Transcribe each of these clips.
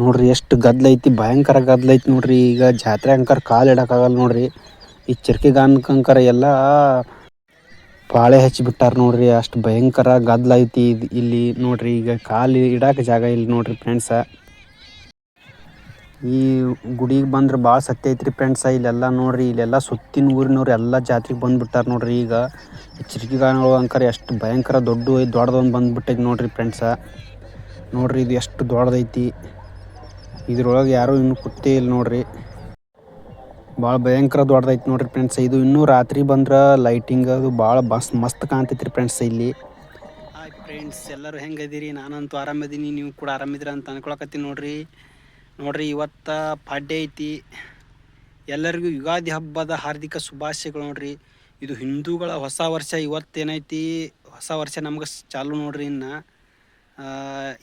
ನೋಡ್ರಿ ಎಷ್ಟು ಗದ್ದಲ ಐತಿ, ಭಯಂಕರ ಗದ್ದಲ ಐತಿ ನೋಡ್ರಿ. ಈಗ ಜಾತ್ರೆ ಅಂಕರ್ ಕಾಲು ಇಡಕ್ಕಾಗಲ್ಲ ನೋಡ್ರಿ. ಈ ಚರ್ಕಿ ಗಾನಕ್ಕಂಕರ ಎಲ್ಲ ಪಾಳೆ ಹಚ್ಚಿ ಬಿಟ್ಟಾರ ನೋಡ್ರಿ. ಅಷ್ಟು ಭಯಂಕರ ಗದ್ದಲ ಐತಿ ಇದು ಇಲ್ಲಿ ನೋಡ್ರಿ. ಈಗ ಕಾಲು ಇಡಾಕ ಜಾಗ ಇಲ್ಲಿ ನೋಡ್ರಿ ಫ್ರೆಂಡ್ಸ. ಈ ಗುಡಿಗೆ ಬಂದ್ರೆ ಭಾಳ ಸತ್ಯ ಐತ್ರಿ ಫ್ರೆಂಡ್ಸ. ಇಲ್ಲೆಲ್ಲ ನೋಡ್ರಿ, ಇಲ್ಲೆಲ್ಲ ಸುತ್ತಿನ ಊರಿನವ್ರು ಎಲ್ಲ ಜಾತ್ರೆಗೆ ಬಂದ್ಬಿಟ್ಟಾರ ನೋಡ್ರಿ. ಈಗ ಈ ಅಂಕರ್ ಗಾನಗಳು ಅಂಕರ ಎಷ್ಟು ಭಯಂಕರ ದೊಡ್ಡ ದೊಡ್ಡದೊಂದು ಬಂದ್ಬಿಟ್ಟೈತಿ ನೋಡ್ರಿ ಫ್ರೆಂಡ್ಸ. ನೋಡ್ರಿ ಇದು ಎಷ್ಟು ದೊಡ್ಡದೈತಿ. ಇದ್ರೊಳಗೆ ಯಾರು ಇನ್ನು ಕುತ್ತೇ ಇಲ್ಲ ನೋಡ್ರಿ. ಭಾಳ ಭಯಂಕರ ದೊಡ್ಡದೈತಿ ನೋಡ್ರಿ ಫ್ರೆಂಡ್ಸ್ ಇದು ಇನ್ನೂ ರಾತ್ರಿ ಬಂದ್ರೆ ಲೈಟಿಂಗ್ ಅದು ಭಾಳ ಬಸ್ ಮಸ್ತ್ ಕಾಣ್ತೈತ್ರಿ ಫ್ರೆಂಡ್ಸ್ ಇಲ್ಲಿ. ಹಾಯ್ ಫ್ರೆಂಡ್ಸ್ ಎಲ್ಲರೂ ಹೆಂಗದಿರಿ ನಾನಂತೂ ಆರಾಮದೀನಿ ನೀವು ಕೂಡ ಆರಾಮಿದ್ರ ಅಂತ ಅನ್ಕೊಳಕತ್ತೀನಿ ನೋಡ್ರಿ. ನೋಡ್ರಿ ಇವತ್ತು ಪಾಡ್ಯ ಐತಿ. ಎಲ್ಲರಿಗೂ ಯುಗಾದಿ ಹಬ್ಬದ ಹಾರ್ದಿಕ ಶುಭಾಶಯಗಳು ನೋಡ್ರಿ. ಇದು ಹಿಂದೂಗಳ ಹೊಸ ವರ್ಷ, ಇವತ್ತೇನೈತಿ? ಹೊಸ ವರ್ಷ ನಮ್ಗೆ ಚಾಲು ನೋಡ್ರಿ ಇನ್ನು.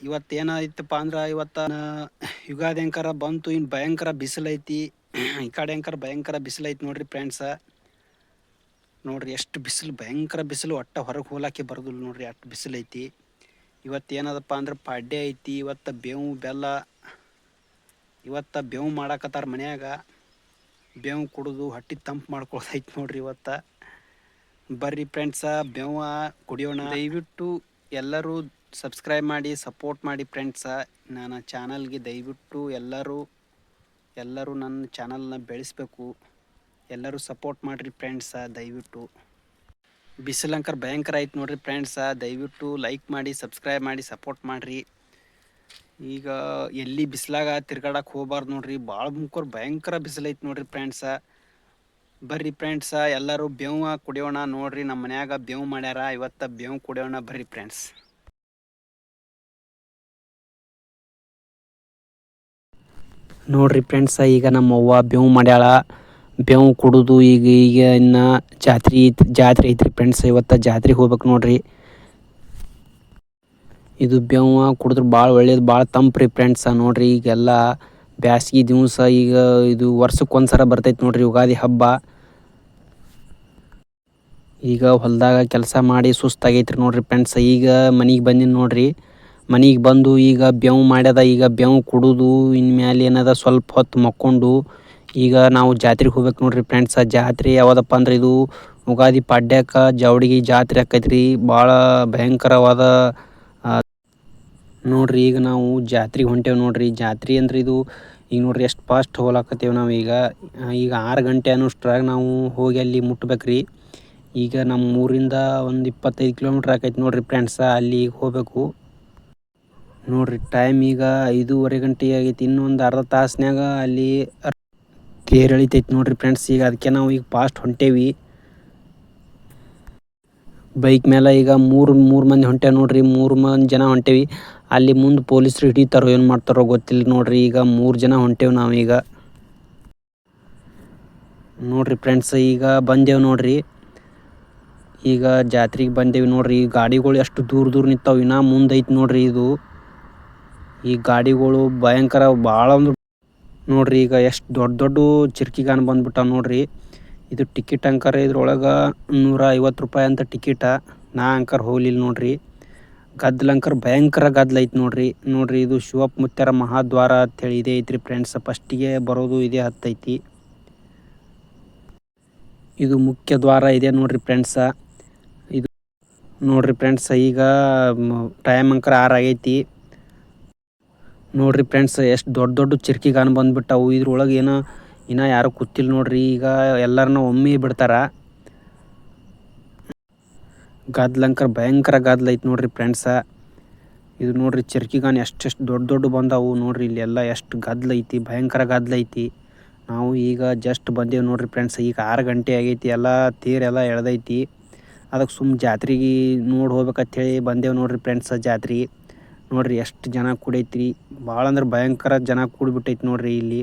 ಇವತ್ತು ಏನಾಯ್ತಪ್ಪ ಅಂದ್ರೆ ಇವತ್ತು ಯುಗಾದಿ ಅಂಕರ ಬಂತು ಇನ್ನು ಭಯಂಕರ ಬಿಸಿಲೈತಿ ಈ ಕಡೆ ಅಂಕರ ಭಯಂಕರ ಬಿಸಿಲೈತಿ ನೋಡ್ರಿ ಫ್ರೆಂಡ್ಸ ನೋಡ್ರಿ ಎಷ್ಟು ಬಿಸಿಲು, ಭಯಂಕರ ಬಿಸಿಲು ಒಟ್ಟ ಹೊರಗೆ ಹೋಲಾಕೆ ಬರೋದಿಲ್ಲ ನೋಡ್ರಿ, ಅಷ್ಟು ಬಿಸಿಲೈತಿ ಇವತ್ತು ಏನದಪ್ಪ ಅಂದ್ರೆ ಪಾಡ್ಯ ಐತಿ, ಇವತ್ತು ಬೇವು, ಬೆಲ್ಲ. ಇವತ್ತು ಬೇವು ಮಾಡಾಕತ್ತಾರ ಮನ್ಯಾಗ. ಬೇವು ಕುಡಿದು, ಹಟ್ಟಿ ತಂಪು ಮಾಡ್ಕೊಳ್ತೈತಿ ನೋಡ್ರಿ ಇವತ್ತು. ಬರ್ರಿ ಫ್ರೆಂಡ್ಸ ಬೇವ ಕುಡಿಯೋಣ. ದಯವಿಟ್ಟು ಎಲ್ಲರೂ ಸಬ್ಸ್ಕ್ರೈಬ್ ಮಾಡಿ ಸಪೋರ್ಟ್ ಮಾಡಿ ಫ್ರೆಂಡ್ಸ ನಾನು ಚಾನಲ್ಗೆ ದಯವಿಟ್ಟು ಎಲ್ಲರೂ ಎಲ್ಲರೂ ನನ್ನ ಚಾನಲ್ನ ಬೆಳೆಸ್ಬೇಕು. ಎಲ್ಲರೂ ಸಪೋರ್ಟ್ ಮಾಡಿರಿ ಫ್ರೆಂಡ್ಸ ದಯವಿಟ್ಟು. ಬಿಸಿಲಂಕರ್ ಭಯಂಕರ ಐತೆ ನೋಡಿರಿ ಫ್ರೆಂಡ್ಸ ದಯವಿಟ್ಟು ಲೈಕ್ ಮಾಡಿ ಸಬ್ಸ್ಕ್ರೈಬ್ ಮಾಡಿ ಸಪೋರ್ಟ್ ಮಾಡಿರಿ. ಈಗ ಎಲ್ಲಿ ಬಿಸಿಲಾಗ ತಿರ್ಗಾಡಕ್ಕೆ ಹೋಗ್ಬಾರ್ದು ನೋಡ್ರಿ ಭಾಳ ಮುಖರ್ ಭಯಂಕರ ಬಿಸಿಲೈತೆ ನೋಡ್ರಿ ಫ್ರೆಂಡ್ಸ ಬರ್ರಿ ಫ್ರೆಂಡ್ಸ ಎಲ್ಲರೂ ಬೇವು ಕುಡಿಯೋಣ ನೋಡ್ರಿ ನಮ್ಮ ಮನ್ಯಾಗ ಬೇವು ಮಾಡ್ಯಾರ, ಇವತ್ತು ಬೇವು ಕುಡಿಯೋಣ ಬರ್ರಿ ಫ್ರೆಂಡ್ಸ್ ನೋಡ್ರಿ ಫ್ರೆಂಡ್ಸ ಈಗ ನಮ್ಮ ಅವ್ವ ಬೇವು ಮಾಡ್ಯಾಳ. ಬೇವು ಕುಡಿದು ಈಗ ಈಗ ಇನ್ನು ಜಾತ್ರೆ ಜಾತ್ರೆ ಐತ್ರಿ ಫ್ರೆಂಡ್ಸ್ ಇವತ್ತು ಜಾತ್ರೆಗೆ ಹೋಗ್ಬೇಕು ನೋಡ್ರಿ. ಇದು ಬೇವು ಕುಡಿದ್ರೆ ಭಾಳ ಒಳ್ಳೇದು ಭಾಳ ತಂಪು ರೀ ಫ್ರೆಂಡ್ಸ ನೋಡ್ರಿ ಈಗೆಲ್ಲ ಬ್ಯಾಸ್ಗೆ ದಿವಸ ಈಗ ಇದು ವರ್ಷಕ್ಕೆ ಒಂದ್ಸಲ ಬರ್ತೈತೆ ನೋಡ್ರಿ ಯುಗಾದಿ ಹಬ್ಬ. ಈಗ ಹೊಲದಾಗ ಕೆಲಸ ಮಾಡಿ ಸುಸ್ತಾಗೈತ್ರಿ ನೋಡ್ರಿ ಫ್ರೆಂಡ್ಸ್ ಈಗ ಮನೆಗೆ ಬಂದಿನಿ ನೋಡ್ರಿ. ಮನೆಗೆ ಬಂದು ಈಗ ಬೇವು ಮಾಡ್ಯದ, ಈಗ ಬೇವು ಕುಡಿದು ಇನ್ಮೇಲೆ ಏನದ ಸ್ವಲ್ಪ ಹೊತ್ತು ಮಕ್ಕೊಂಡು, ಈಗ ನಾವು ಜಾತ್ರೆಗೆ ಹೋಗ್ಬೇಕು ನೋಡ್ರಿ ಫ್ರೆಂಡ್ಸ ಜಾತ್ರೆ ಯಾವ್ದಪ್ಪ ಅಂದ್ರೆ ಇದು ಉಗಾದಿ ಪಾಡ್ಯಾಕ, ಜವಡಿಗೆ ಜಾತ್ರೆ ಆಕೈತ್ರಿ, ಭಾಳ ಭಯಂಕರವಾದ ನೋಡ್ರಿ ಈಗ ನಾವು ಜಾತ್ರೆಗೆ ಹೊಂಟೇವು ನೋಡ್ರಿ, ಜಾತ್ರೆ ಅಂದ್ರೆ ಇದು ಈಗ ನೋಡ್ರಿ ಎಷ್ಟು ಫಾಸ್ಟ್ ಹೋಗ್ಲಾಕತ್ತೇವೆ ನಾವು ಈಗ ಈಗ ಆರು ಗಂಟೆ ಅನ್ನೋಷ್ಟ್ರಾಗ ನಾವು ಹೋಗಿ ಅಲ್ಲಿ ಮುಟ್ಬೇಕ್ರಿ. ಈಗ ನಮ್ಮ ಊರಿಂದ ಒಂದು ಇಪ್ಪತ್ತೈದು ಕಿಲೋಮೀಟ್ರ್ ಆಕೈತೆ ನೋಡ್ರಿ ಫ್ರೆಂಡ್ಸ ಅಲ್ಲಿ ಹೋಗ್ಬೇಕು. ನೋಡ್ರಿ ಟೈಮ್ ಈಗ ಐದೂವರೆ ಗಂಟೆ ಆಗೈತಿ, ಇನ್ನೊಂದು ಅರ್ಧ ತಾಸ್ನ್ಯಾಗ ಅಲ್ಲಿ ತೇರು ಎಳಿತೈತಿ ನೋಡ್ರಿ ಫ್ರೆಂಡ್ಸ್ ಈಗ ಅದಕ್ಕೆ ನಾವು ಈಗ ಫಾಸ್ಟ್ ಹೊಂಟೇವಿ. ಬೈಕ್ ಮೇಲೆ ಈಗ ಮೂರು ಮೂರು ಮಂದಿ ಹೊಂಟೇವೆ ನೋಡ್ರಿ, ಮೂರು ಮಂದಿ ಜನ ಹೊಂಟೇವಿ. ಅಲ್ಲಿ ಮುಂದೆ ಪೊಲೀಸರು ಹಿಡಿತಾರೋ ಏನು ಮಾಡ್ತಾರೋ ಗೊತ್ತಿಲ್ಲ ನೋಡ್ರಿ, ಈಗ ಮೂರು ಜನ ಹೊಂಟೇವೆ ನಾವೀಗ ನೋಡ್ರಿ ಫ್ರೆಂಡ್ಸ್ ಈಗ ಬಂದೇವು ನೋಡ್ರಿ. ಈಗ ಜಾತ್ರೆಗೆ ಬಂದೇವಿ ನೋಡ್ರಿ ಗಾಡಿಗಳು ಎಷ್ಟು ದೂರ ದೂರ ನಿಂತಾವ, ಇನ್ನೂ ಮುಂದೈತಿ ನೋಡ್ರಿ ಇದು. ಈ ಗಾಡಿಗಳು ಭಯಂಕರ ಭಾಳ ಒಂದು ನೋಡ್ರಿ ಈಗ ಎಷ್ಟು ದೊಡ್ಡ ದೊಡ್ಡ ಚಿರ್ಕಿಗಾನ ಬಂದ್ಬಿಟ್ಟ ನೋಡ್ರಿ. ಇದು ಟಿಕೆಟ್ ಅಂಕರ್ ಇದ್ರೊಳಗೆ ನೂರ ಐವತ್ತು ರೂಪಾಯಿ ಅಂತ ಟಿಕೆಟ. ನಾ ಅಂಕರ್ ಹೋಗ್ಲಿಲ್ಲ ನೋಡ್ರಿ. ಗದ್ದಲ ಅಂಕರ್ ಭಯಂಕರ ಗದ್ದಲ ಐತಿ ನೋಡ್ರಿ. ನೋಡ್ರಿ ಇದು ಶಿವಪ್ಪ ಮುತ್ಯಾರ ಮಹಾದ್ವಾರ ಅಂತೇಳಿ ಇದೇ ಐತ್ರಿ ಫ್ರೆಂಡ್ಸ್. ಫಸ್ಟಿಗೆ ಬರೋದು ಇದೇ ಹತ್ತೈತಿ ಇದು ಮುಖ್ಯ ದ್ವಾರ ಇದೆ ನೋಡ್ರಿ ಫ್ರೆಂಡ್ಸ. ಇದು ನೋಡ್ರಿ ಫ್ರೆಂಡ್ಸ್, ಈಗ ಟೈಮ್ ಅಂಕರ್ ಆರು ಆಗೈತಿ. ನೋಡ್ರಿ ಫ್ರೆಂಡ್ಸ್ ಎಷ್ಟು ದೊಡ್ಡ ದೊಡ್ಡ ಚರ್ಕಿಗಾನ ಬಂದ್ಬಿಟ್ಟವು. ಇದ್ರೊಳಗೆ ಏನೋ, ಇನ್ನೂ ಯಾರು ಕೂತಿಲ್ಲ ನೋಡ್ರಿ, ಈಗ ಎಲ್ಲರನ್ನ ಒಮ್ಮೆ ಬಿಡ್ತಾರ. ಗಾದ್ಲಂಕರ್ ಭಯಂಕರ ಗದ್ಲ ಐತಿ ನೋಡ್ರಿ ಫ್ರೆಂಡ್ಸ ಇದು ನೋಡ್ರಿ ಚಿರ್ಕಿಗಾನ ಎಷ್ಟೆಷ್ಟು ದೊಡ್ಡ ದೊಡ್ಡ ಬಂದಾವು ನೋಡ್ರಿ, ಇಲ್ಲೆಲ್ಲ ಎಷ್ಟು ಗದ್ಲ ಐತಿ, ಭಯಂಕರ ಗದ್ಲ ಐತಿ. ನಾವು ಈಗ ಜಸ್ಟ್ ಬಂದೇವು ನೋಡ್ರಿ ಫ್ರೆಂಡ್ಸ್ ಈಗ ಆರು ಗಂಟೆ ಆಗೈತಿ, ಎಲ್ಲ ತೇರೆಲ್ಲ ಎಳ್ದೈತಿ. ಅದಕ್ಕೆ ಸುಮ್ಮ ಜಾತ್ರೆಗೆ ನೋಡಿ ಹೋಗ್ಬೇಕಂತೇಳಿ ಬಂದೇವು ನೋಡ್ರಿ ಫ್ರೆಂಡ್ಸ್ ಜಾತ್ರೆಗೆ ನೋಡ್ರಿ ಎಷ್ಟು ಜನ ಕೂಡೈತ್ರಿ. ಭಾಳ ಅಂದ್ರೆ ಭಯಂಕರ ಜನ ಕೂಡ್ಬಿಟ್ಟೈತಿ ನೋಡ್ರಿ ಇಲ್ಲಿ.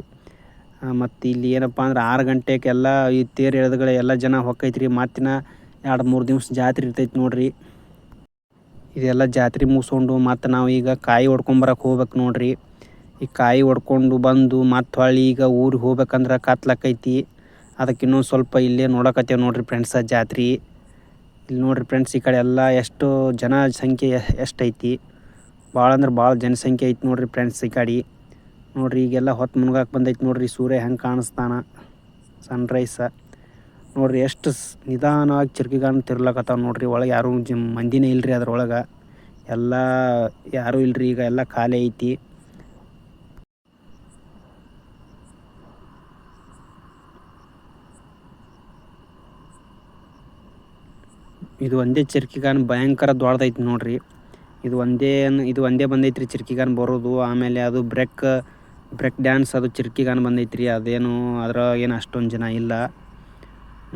ಮತ್ತು ಇಲ್ಲಿ ಏನಪ್ಪ ಅಂದ್ರೆ ಆರು ಗಂಟೆಗೆಲ್ಲ ಈ ತೇರು ಎಳೆದುಗಳ ಎಲ್ಲ ಜನ ಹೊಕ್ಕೈತ್ರಿ. ಮತ್ತಿನ ಎರಡು ಮೂರು ದಿವ್ಸ ಜಾತ್ರೆ ಇರ್ತೈತಿ ನೋಡ್ರಿ. ಇದೆಲ್ಲ ಜಾತ್ರೆ ಮುಗಿಸ್ಕೊಂಡು ಮತ್ತು ನಾವು ಈಗ ಕಾಯಿ ಹೊಡ್ಕೊಂಬರಕ್ಕೆ ಹೋಗ್ಬೇಕು ನೋಡ್ರಿ. ಈ ಕಾಯಿ ಹೊಡ್ಕೊಂಡು ಬಂದು ಮತ್ತು ಹೊಳ್ಳಿ ಈಗ ಊರಿಗೆ ಹೋಗ್ಬೇಕಂದ್ರೆ ಕತ್ಲಕ್ಕೈತಿ ಅದಕ್ಕೆ ಇನ್ನೊಂದು ಸ್ವಲ್ಪ ಇಲ್ಲೇ ನೋಡಕತ್ತೇವೆ ನೋಡ್ರಿ ಫ್ರೆಂಡ್ಸ ಜಾತ್ರೆ. ಇಲ್ಲಿ ನೋಡ್ರಿ ಫ್ರೆಂಡ್ಸ್ ಈ ಕಡೆ ಎಲ್ಲ ಎಷ್ಟು ಜನ ಸಂಖ್ಯೆ ಎಷ್ಟೈತಿ. ಭಾಳ ಅಂದ್ರೆ ಭಾಳ ಜನಸಂಖ್ಯೆ ಐತಿ ನೋಡ್ರಿ ಫ್ರೆಂಡ್ಸ್ ಈ ಕಡೆ. ನೋಡ್ರಿ ಈಗೆಲ್ಲ ಹೊತ್ತು ಮುನ್ಗಾಕ್ ಬಂದೈತೆ ನೋಡ್ರಿ ಸೂರ್ಯ ಹೆಂಗೆ ಕಾಣಿಸ್ತಾನ. ಸನ್ರೈಸ ನೋಡ್ರಿ ಎಷ್ಟು ನಿಧಾನವಾಗಿ ಚಿರ್ಕಿಗಾನ ತಿರ್ಲಕತ್ತಾವ ನೋಡ್ರಿ ಒಳಗೆ ಯಾರೂ ಜಿಮ್ ಮಂದಿನೇ ಇಲ್ರಿ ಅದ್ರೊಳಗೆ. ಎಲ್ಲ ಯಾರೂ ಇಲ್ರಿ ಈಗ ಎಲ್ಲ ಖಾಲಿ ಐತಿ. ಇದು ಒಂದೇ ಚಿರ್ಕಿಗಾನ ಭಯಂಕರ ದೊಡ್ಡದೈತಿ ನೋಡ್ರಿ. ಇದು ಒಂದೇ ಇದು ಒಂದೇ ಬಂದೈತ್ರಿ ಚಿರ್ಕಿಗಾನ್ ಬರೋದು. ಆಮೇಲೆ ಅದು ಬ್ರೇಕ್ ಬ್ರೇಕ್ ಡ್ಯಾನ್ಸ್ ಅದು ಚಿರ್ಕಿಗಾನ್ ಬಂದೈತ್ರಿ. ಅದೇನು ಅದ್ರಾಗ ಏನು ಅಷ್ಟೊಂದು ಜನ ಇಲ್ಲ.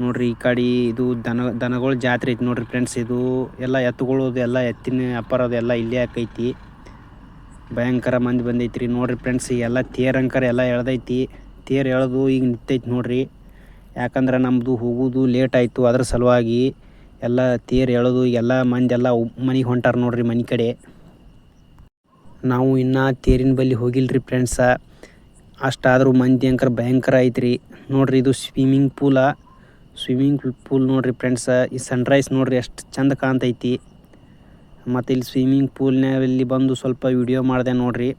ನೋಡ್ರಿ ಈ ಕಡೆ ಇದು ದನ, ದನಗಳ ಜಾತ್ರೆ ಐತಿ ನೋಡ್ರಿ ಫ್ರೆಂಡ್ಸ್. ಇದು ಎಲ್ಲ ಎತ್ತುಗಳದು, ಎಲ್ಲ ಎತ್ತಿನ ಅಪ್ಪರದು ಎಲ್ಲ ಇಲ್ಲೇ ಹಾಕೈತಿ ಭಯಂಕರ ಮಂದಿ ಬಂದೈತ್ರಿ. ನೋಡ್ರಿ ಫ್ರೆಂಡ್ಸ್ ಎಲ್ಲ ತೇರಂಕರ ಎಲ್ಲ ಎಳ್ದೈತಿ. ತೇರು ಎಳೆದು ಈಗ ನಿಂತೈತಿ ನೋಡ್ರಿ. ಯಾಕಂದ್ರೆ ನಮ್ಮದು ಹೋಗೋದು ಲೇಟ್ ಆಯಿತು ಅದ್ರ ಸಲುವಾಗಿ. ಎಲ್ಲ ತೇರು ಎಳೆದು, ಎಲ್ಲ ಮಂದಿ ಎಲ್ಲ ಮನೆಗೆ ಹೊಂಟಾರ ನೋಡ್ರಿ ಮನೆ ಕಡೆ. ನಾವು ಇನ್ನೂ ತೇರಿನ ಬಳಿ ಹೋಗಿಲ್ರಿ ಫ್ರೆಂಡ್ಸ ಅಷ್ಟಾದರೂ ಮಂದಿ ಅಂಕರ್ ಭಯಂಕರ ಐತ್ರಿ. ನೋಡ್ರಿ ಇದು ಸ್ವಿಮ್ಮಿಂಗ್ ಪೂಲ ಸ್ವಿಮ್ಮಿಂಗ್ ಪೂಲ್ ನೋಡ್ರಿ ಫ್ರೆಂಡ್ಸ ಈ ಸನ್ರೈಸ್ ನೋಡ್ರಿ ಎಷ್ಟು ಚಂದ ಕಾಣ್ತೈತಿ. ಮತ್ತು ಇಲ್ಲಿ ಸ್ವಿಮ್ಮಿಂಗ್ ಪೂಲ್ನಲ್ಲಿ ಬಂದು ಸ್ವಲ್ಪ ವಿಡಿಯೋ ಮಾಡಿದೆ ನೋಡ್ರಿ.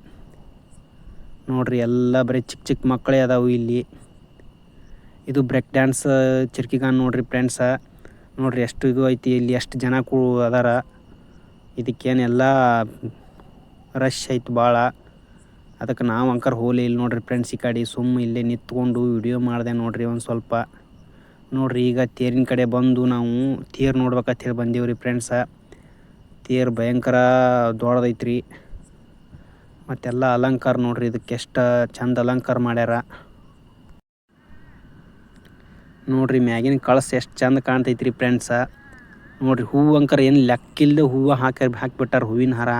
ನೋಡ್ರಿ ಎಲ್ಲ ಬರೀ ಚಿಕ್ಕ ಚಿಕ್ಕ ಮಕ್ಕಳೇ ಅದಾವು ಇಲ್ಲಿ. ಇದು ಬ್ರೇಕ್ ಡ್ಯಾನ್ಸ್ ಚಿರ್ಕಿಗಾನ್ ನೋಡ್ರಿ ಫ್ರೆಂಡ್ಸ ನೋಡ್ರಿ ಎಷ್ಟು ಇದು ಐತಿ, ಇಲ್ಲಿ ಎಷ್ಟು ಜನ ಕೂ ಅದಾರ. ಇದಕ್ಕೇನೆಲ್ಲ ರಶ್ ಐತಿ ಭಾಳ ಅದಕ್ಕೆ ನಾವು ಅಂಕರ್ ಹೋಲಿ ಇಲ್ಲಿ ನೋಡ್ರಿ ಫ್ರೆಂಡ್ಸ್ ಈ ಕಡೆ ಸುಮ್ಮ ಇಲ್ಲೇ ನಿಂತ್ಕೊಂಡು ವಿಡಿಯೋ ಮಾಡಿದೆ ನೋಡ್ರಿ ಒಂದು ಸ್ವಲ್ಪ. ನೋಡ್ರಿ ಈಗ ತೇರಿನ ಕಡೆ ಬಂದು ನಾವು ತೇರು ನೋಡ್ಬೇಕಂತ ಹೇಳಿ ಬಂದೀವ್ರಿ ಫ್ರೆಂಡ್ಸ ತೇರು ಭಯಂಕರ ದೊಡ್ಡದೈತ್ರಿ. ಮತ್ತೆಲ್ಲ ಅಲಂಕಾರ ನೋಡ್ರಿ ಇದಕ್ಕೆ ಎಷ್ಟು ಚಂದ ಅಲಂಕಾರ ಮಾಡ್ಯಾರ. ನೋಡ್ರಿ ಮ್ಯಾಗಿನ ಕಳಸ ಎಷ್ಟು ಚಂದ ಕಾಣ್ತೈತ್ರಿ ಫ್ರೆಂಡ್ಸ ನೋಡ್ರಿ ಹೂವು ಅಂಕರ್ ಏನು ಲೆಕ್ಕಿಲ್ಲದೆ ಹೂವು ಹಾಕಿ ಹಾಕಿಬಿಟ್ಟಾರ ಹೂವಿನ ಹಾರ.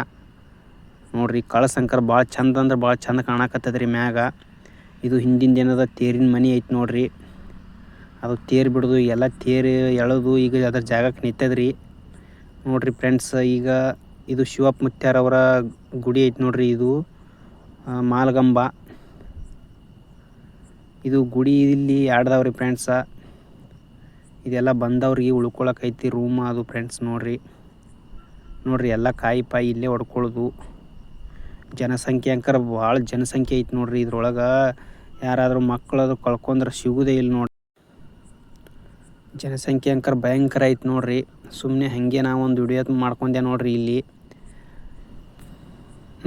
ನೋಡ್ರಿ ಕಳಸ ಅಂಕರ್ ಭಾಳ ಚಂದ ಅಂದ್ರೆ ಭಾಳ ಚಂದ ಕಾಣಕತ್ತದ್ರಿ ಮ್ಯಾಗ. ಇದು ಹಿಂದಿಂದ ದಿನದ ತೇರಿನ ಮನೆ ಐತಿ ನೋಡ್ರಿ. ಅದು ತೇರು ಬಿಡೋದು, ಎಲ್ಲ ತೇರು ಎಳೋದು ಈಗ ಅದ್ರ ಜಾಗಕ್ಕೆ ನಿಂತದ್ರಿ. ನೋಡ್ರಿ ಫ್ರೆಂಡ್ಸ್ ಈಗ ಇದು ಶಿವಪ್ಪ ಮುತ್ಯಾರವರ ಗುಡಿ ಐತಿ ನೋಡ್ರಿ ಇದು ಮಾಲ್ಗಂಬ. ಇದು ಗುಡಿ ಇಲ್ಲಿ ಆಡ್ದವ್ರಿ ಫ್ರೆಂಡ್ಸ ಇದೆಲ್ಲ ಬಂದವ್ರಿಗೆ ಉಳ್ಕೊಳಕೈತಿ ರೂಮ್ ಅದು ಫ್ರೆಂಡ್ಸ್ ನೋಡ್ರಿ. ನೋಡ್ರಿ ಎಲ್ಲ ಕಾಯಿ ಪಾಯಿ ಇಲ್ಲೇ ಹೊಡ್ಕೊಳ್ಳೋದು ಜನಸಂಖ್ಯೆ ಅಂಕರ ಭಾಳ ಜನಸಂಖ್ಯೆ ಐತಿ ನೋಡ್ರಿ ಇದ್ರೊಳಗೆ. ಯಾರಾದರೂ ಮಕ್ಕಳದು ಕಳ್ಕೊಂಡ್ರೆ ಸಿಗುದೇ ಇಲ್ಲ ನೋಡ್ರಿ. ಜನಸಂಖ್ಯೆ ಅಂಕರ್ ಭಯಂಕರ ಐತಿ ನೋಡ್ರಿ. ಸುಮ್ಮನೆ ಹಾಗೆ ಒಂದು ವಿಡಿಯೋ ಮಾಡ್ಕೊಂಡೆ ನೋಡ್ರಿ ಇಲ್ಲಿ.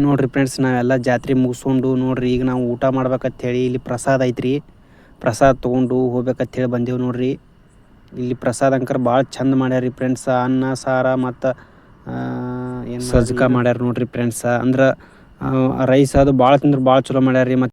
ನೋಡ್ರಿ ಫ್ರೆಂಡ್ಸ್ ನಾವೆಲ್ಲ ಜಾತ್ರೆ ಮುಗಿಸ್ಕೊಂಡು ನೋಡ್ರಿ ಈಗ ನಾವು ಊಟ ಮಾಡ್ಬೇಕಂತ ಹೇಳಿ ಇಲ್ಲಿ ಪ್ರಸಾದ ಐತ್ರಿ. ಪ್ರಸಾದ ತೊಗೊಂಡು ಹೋಗ್ಬೇಕಂತ ಹೇಳಿ ಬಂದೇವು ನೋಡ್ರಿ. ಇಲ್ಲಿ ಪ್ರಸಾದ ಅಂಕರ್ ಭಾಳ ಚಂದ ಮಾಡ್ಯಾರ ಫ್ರೆಂಡ್ಸ ಅನ್ನ ಸಾರ ಮತ್ತು ಏನು ಸಜ್ಕ ಮಾಡ್ಯಾರ ನೋಡ್ರಿ ಫ್ರೆಂಡ್ಸ ಅಂದ್ರೆ ರೈಸ್ ಅದು ಭಾಳ ತಿಂದ್ರೆ ಭಾಳ ಚಲೋ ಮಾಡ್ಯಾರ ರೀ ಮತ್ತು